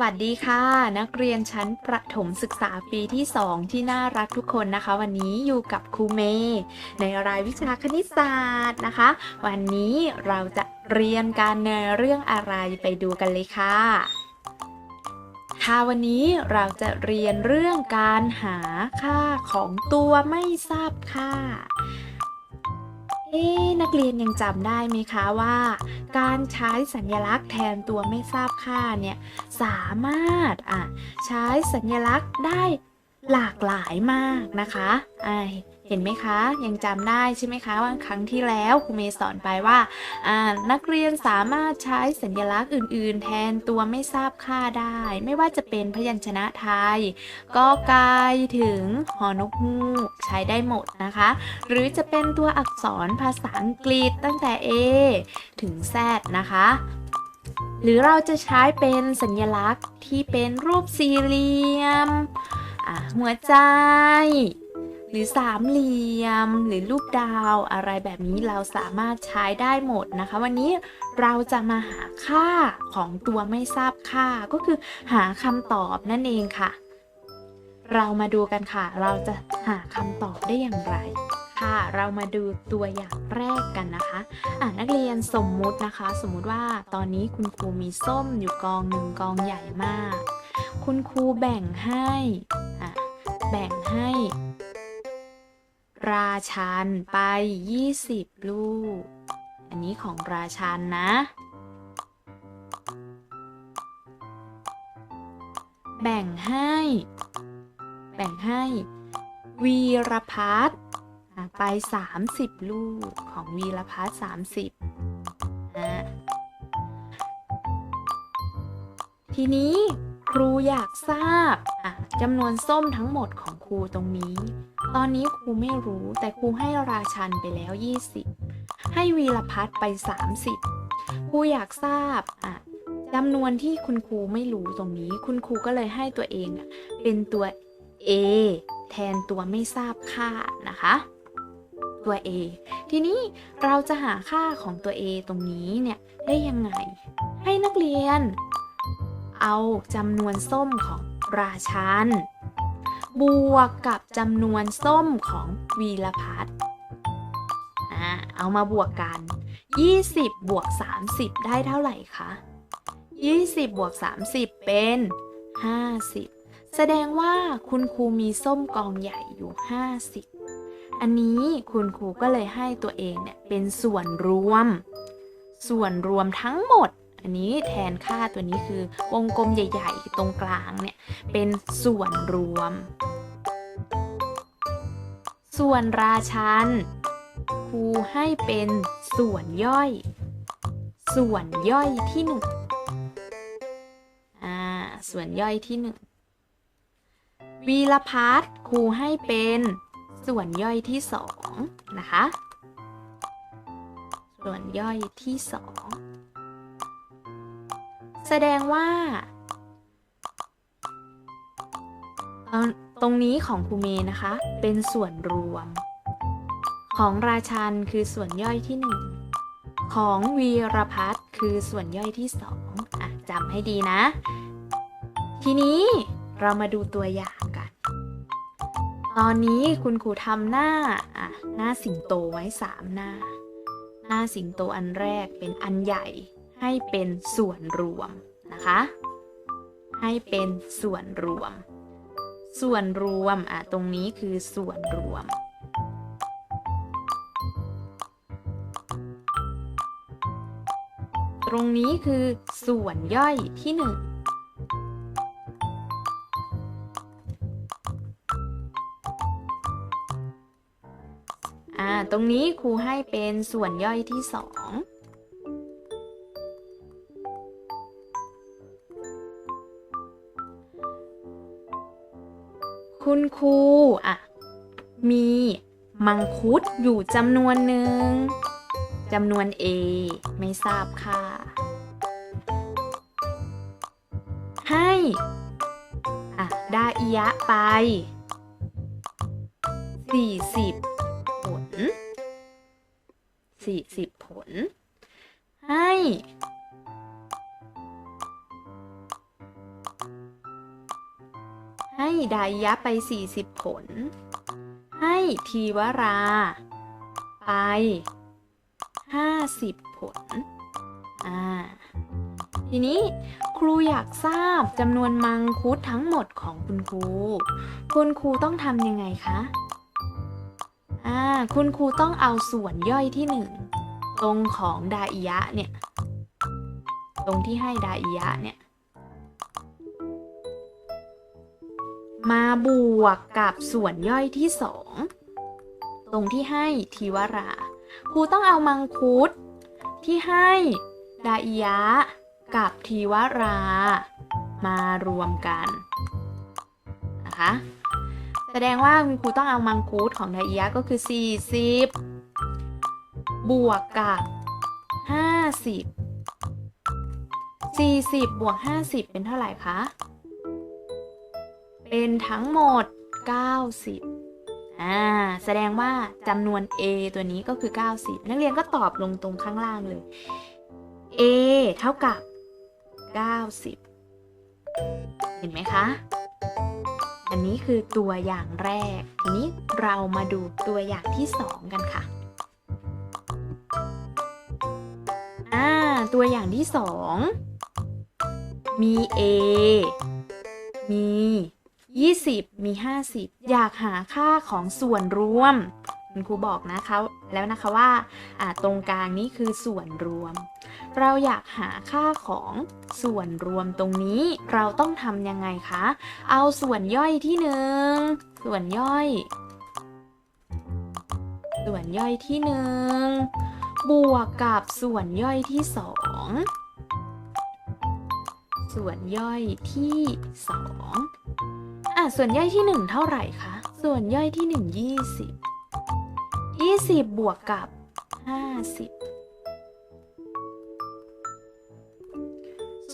วัสดีค่ะ นักเรียนชั้นประถมศึกษาปีที่ 2 ที่น่ารักทุกคนนะคะ วันนี้อยู่กับครูเมย์ในรายวิชาคณิตศาสตร์นะคะ วันนี้เราจะเรียนกันในเรื่องอะไรไปดูกันเลยค่ะค่ะวันนี้เราจะเรียนเรื่องการหาค่าของตัวไม่ทราบค่า เอ๊นักเรียนยังจำได้ไหมคะว่า การใช้สัญลักษณ์แทนตัวไม่ทราบค่าเนี่ยสามารถอะใช้สัญลักษณ์ได้หลากหลายมากนะคะไอ เห็นไหมคะ ยังจำได้ใช่ไหมคะว่าครั้งที่แล้วครูเมย์สอนไปว่านักเรียนสามารถใช้สัญลักษณ์อื่น ๆ แทนตัวไม่ทราบค่าได้ ไม่ว่าจะเป็นพยัญชนะไทยกอไก่ถึงหอนกฮูกใช้ได้หมดนะคะ หรือจะเป็นตัวอักษรภาษาอังกฤษตั้งแต่ A ถึง Z นะคะหรือเราจะใช้เป็นสัญลักษณ์ที่เป็นรูปสี่เหลี่ยม หัวใจ หรือสามเหลี่ยม หรือรูปดาวอะไรแบบนี้เราสามารถใช้ได้หมดนะคะ วันนี้เราจะมาหาค่าของตัวไม่ทราบค่าก็คือหาคำตอบนั่นเองค่ะ เรามาดูกันค่ะ เราจะหาคำตอบได้อย่างไรค่ะ เรามาดูตัวอย่างแรกกันนะคะอะนักเรียนสมมุตินะคะ สมมุติว่าตอนนี้คุณครูมีส้มอยู่กองหนึ่งกองใหญ่มาก คุณครูแบ่งให้อะแบ่งให้ ราชันไป 20 ลูก อันนี้ของราชันนะ แบ่งให้ แบ่งให้ วีรพัฒน์ไป 30 ลูกของวีรพัฒน์30อะทีนี้ครูอยากทราบอะ จำนวนส้มทั้งหมดของครูตรงนี้ ตอนนี้ครูไม่รู้แต่ครูให้ราชันไปแล้ว 20 ให้วีรพัฒน์ไป 30 ครูอยากทราบอะจำนวนที่คุณครูไม่รู้ตรงนี้ คุณครูก็เลยให้ตัวเองอะเป็นตัว A แทนตัวไม่ทราบค่านะคะ ตัว A ทีนี้เราจะหาค่าของตัว A ตรงนี้เนี่ยได้ยังไง ให้นักเรียน เอาจำนวนส้มของ ราชัน บวกกับจำนวนส้มของวีรพัฒน์เอามาบวกกัน 20 บวก 30 ได้เท่าไหร่คะ 20 บวก 30 เป็น 50 แสดงว่าคุณครูมีส้มกองใหญ่อยู่ 50 อันนี้คุณครูก็เลยให้ตัวเองเนี่ยเป็นส่วนรวม ส่วนรวมทั้งหมด อันนี้แทนค่าตัวนี้คือวงกลมใหญ่ ๆ ตรงกลางเนี่ยเป็นส่วนรวม ส่วนราชันครูให้เป็นส่วนย่อย ส่วนย่อยที่หนึ่งอ่าส่วนย่อยที่หนึ่งวีรพัฒน์ครูให้เป็นส่วนย่อยที่สองนะคะ ส่วนย่อยที่สอง แสดงว่า ตรงนี้ของครูเมย์นะคะ เป็นส่วนรวม ของราชันคือส่วนย่อยที่หนึ่งของวีรพัฒคือส่วนย่อยที่สองอะจำให้ดีนะ ทีนี้เรามาดูตัวอย่างกัน ตอนนี้คุณครูทำหน้าอะหน้าสิงโตไว้สามหน้า หน้าสิงโตอันแรกเป็นอันใหญ่ ให้เป็นส่วนรวมนะคะ ให้เป็นส่วนรวม ส่วนรวมอะตรงนี้คือส่วนรวม ตรงนี้คือส่วนย่อยที่หนึ่งอ่าตรงนี้ครูให้เป็นส่วนย่อยที่สอง คุณครูอะมีมังคุดอยู่จำนวนหนึ่งจำนวน A ไม่ทราบค่าให้อะดาอิยะไป 40 ผล 40 ผล ให้ ให้ดายะไป 40 ผล ให้ทีวรา ไป 50 ผล อ่า ทีนี้ครูอยากทราบจำนวนมังคุดทั้งหมดของคุณครู คุณครูต้องทำยังไงคะ อ่า คุณครูต้องเอาส่วนย่อยที่หนึ่งตรงของดาอิยะเนี่ย ตรงที่ให้ดาอิยะเนี่ย มาบวกกับส่วนย่อยที่สองตรงที่ให้ทีวรา ครูต้องเอามังคุด ที่ให้ดาอิยะ กับทีวรา มารวมกันนะคะแสดงว่าคุณครูต้องเอามังคุดของดาอิยะก็คือ 40 บวกกับ 50 40 บวก 50 เป็นเท่าไหร่คะ เป็นทั้งหมด 90อ่าแสดงว่าจำนวน A ตัวนี้ก็คือ 90 นักเรียนก็ตอบลงตรงข้างล่างเลย A เท่ากับ 90 เห็นไหมคะ อันนี้คือตัวอย่างแรก ทีนี้เรามาดูตัวอย่างที่ 2 กันค่ะอ่าตัวอย่างที่ 2 มี A มี 20 มี 50 อยากหาค่าของส่วนรวม คุณครูบอกนะคะแล้วนะคะว่าอ่าตรงกลางนี้คือส่วนรวม เราอยากหาค่าของส่วนรวมตรงนี้เราต้องทำยังไงคะ เอาส่วนย่อยที่หนึ่งส่วนย่อย ส่วนย่อยที่หนึ่งบวกกับส่วนย่อยที่สองส่วนย่อยที่สอง อะส่วนย่อยที่หนึ่งเท่าไหร่คะ ส่วนย่อยที่หนึ่งยี่สิบยี่สิบบวกกับห้าสิบ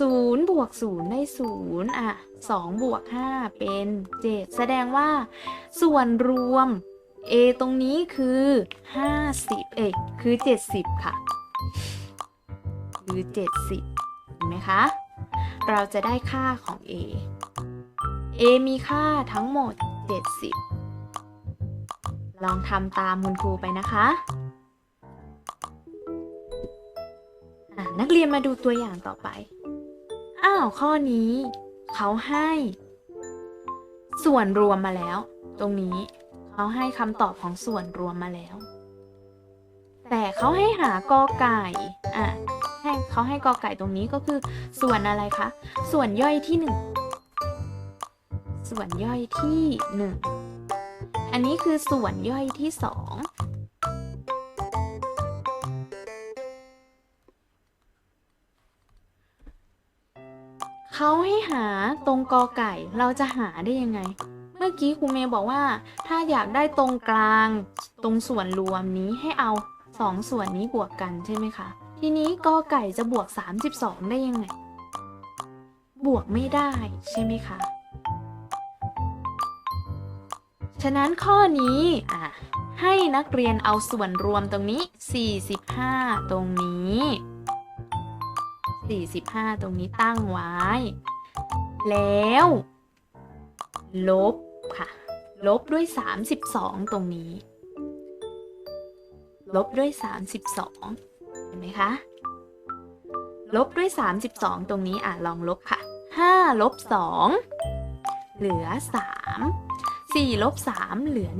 ศูนย์บวกศูนย์ได้ศูนย์อะสองบวกห้าเป็นเจ็ดแสดงว่า ส่วนรวม A ตรงนี้คือ 50 เอ้ยคือ 70 ค่ะ คือ 70เห็นไหมคะ เราจะได้ค่าของ A A มีค่าทั้งหมด 70 ลองทำตามคุณครูไปนะคะะนักเรียนมาดูตัวอย่างต่อไป อ้าว ข้อนี้ เขาให้ ส่วนรวมมาแล้ว ตรงนี้เขาให้คำตอบของส่วนรวมมาแล้ว แต่เขาให้หากอไก่ อะ ให้เขาให้กอไก่ตรงนี้ก็คือ ส่วนอะไรคะ ส่วนย่อยที่หนึ่ง ส่วนย่อยที่หนึ่งอันนี้คือส่วนย่อยที่สองเขาให้หาตรงกอไก่เราจะหาได้ยังไง เมื่อกี้ครูเมย์บอกว่า ถ้าอยากได้ตรงกลางตรงส่วนรวมนี้ให้เอาสองส่วนนี้บวกกันใช่ไหมคะทีนี้กอไก่จะบวก 32 ได้ยังไง บวกไม่ได้ใช่ไหมคะ ฉะนั้นข้อนี้ให้นักเรียนเอาส่วนรวมตรงนี้ 45 ตรงนี้ 45 ตรงนี้ตั้งไว้ แล้ว ลบค่ะ ลบด้วย 32 ตรงนี้ ลบด้วย 32 เห็นไหมคะ ลบด้วย 32 ตรงนี้อะลองลบค่ะ5ลบ2เหลือ 3 4ลบ3เหลือ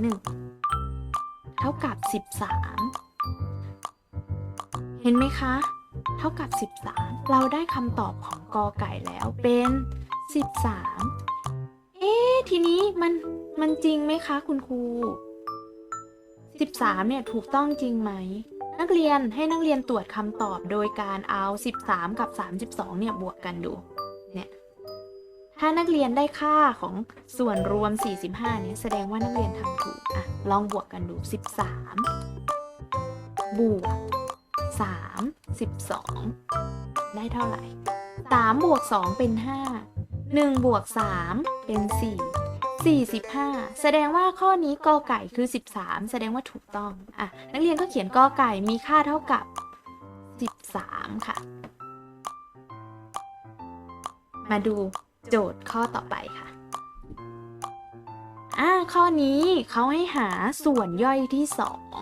1 เท่ากับ 13 เห็นไหมคะ เท่ากับ 13 เราได้คำตอบของกอไก่แล้วเป็น 13 เอ๊ทีนี้มันมันจริงไหมคะคุณครู 13 เนี่ยถูกต้องจริงไหม นักเรียนให้นักเรียนตรวจคำตอบโดยการเอา 13 กับ 32 เนี่ยบวกกันดู ถ้านักเรียนได้ค่าของส่วนรวม 45 เนี่ยแสดงว่านักเรียนทำถูกอะลองบวกกันดู 13 บวก 3 12 ได้เท่าไหร่ 3 บวก 2 เป็น 5 1 บวก 3 เป็น 4 45 แสดงว่าข้อนี้กอไก่คือ 13 แสดงว่าถูกต้องอะนักเรียนก็เขียนกอไก่มีค่าเท่ากับ 13 ค่ะ มาดู โจทย์ข้อต่อไปค่ะอ่าข้อนี้เขาให้หาส่วนย่อยที่สอง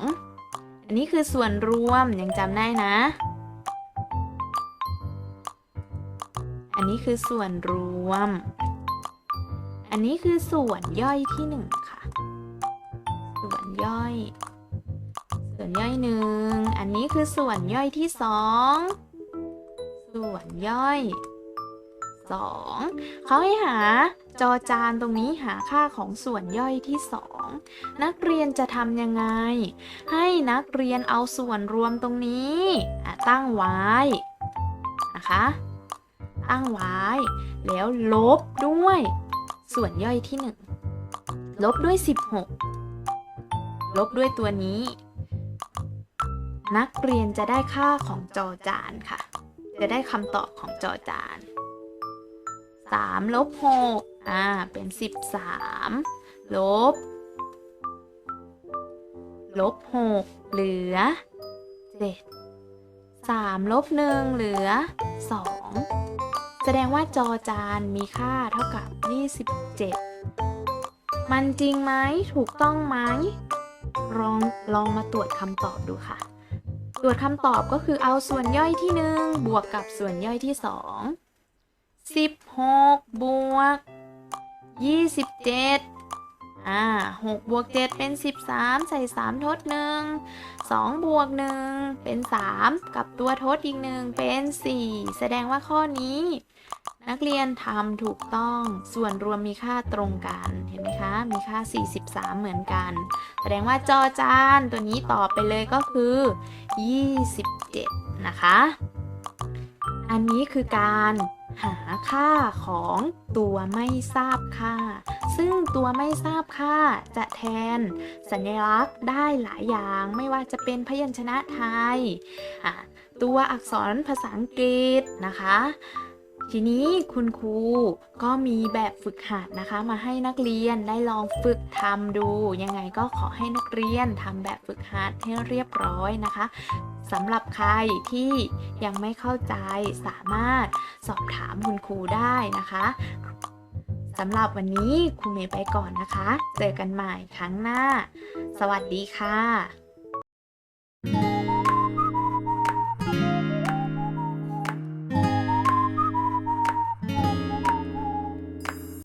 อันนี้คือส่วนรวมยังจำได้นะ อันนี้คือส่วนรวม อันนี้คือส่วนย่อยที่หนึ่งค่ะ ส่วนย่อย ส่วนย่อยหนึ่ง อันนี้คือส่วนย่อยที่สองส่วนย่อย สองเขาให้หาจอจานตรงนี้หาค่าของส่วนย่อยที่สองนักเรียนจะทำยังไง ให้นักเรียนเอาส่วนรวมตรงนี้ตั้งไว้นะคะตั้งไว้ แล้วลบด้วย ส่วนย่อยที่ 1 ลบด้วย 16 ลบด้วยตัวนี้ นักเรียนจะได้ค่าของจอจานค่ะ จะได้คำตอบของจอจาน 3ลบ6อ่า เป็น 13 ลบ ลบ 6 เหลือ 7 3ลบ 1 เหลือ 2 แสดงว่าจอจานมีค่าเท่ากับ 27 มันจริงไหม ถูกต้องไหม ลอง ลองมาตรวจคำตอบดูค่ะตรวจคำตอบก็คือเอาส่วนย่อยที่ 1 บวกกับส่วนย่อยที่ 2 16บวก27อ่า6บวก7เป็น13ใส่3ทด1 2บวก1เป็น3กับตัวทดอีก1เป็น4แสดงว่าข้อนี้ นักเรียนทำถูกต้องส่วนรวมมีค่าตรงกันเห็นไหมคะ มีค่า 43 เหมือนกัน แสดงว่าจอจานตัวนี้ตอบไปเลยก็คือ 27 นะคะ อันนี้คือการ หาค่าของตัวไม่ทราบค่า ซึ่งตัวไม่ทราบค่าจะแทน สัญลักษณ์ได้หลายอย่างไม่ว่าจะเป็นพยัญชนะไทย ตัวอักษรภาษาอังกฤษนะคะ ทีนี้คุณครูก็มีแบบฝึกหัดนะคะ มาให้นักเรียนได้ลองฝึกทำดู ยังไงก็ขอให้นักเรียนทำแบบฝึกหัดให้เรียบร้อยนะคะสำหรับใครที่ยังไม่เข้าใจสามารถสอบถามคุณครูได้นะคะสำหรับวันนี้ครูเมย์ไปก่อนนะคะ เจอกันใหม่ครั้งหน้า สวัสดีค่ะ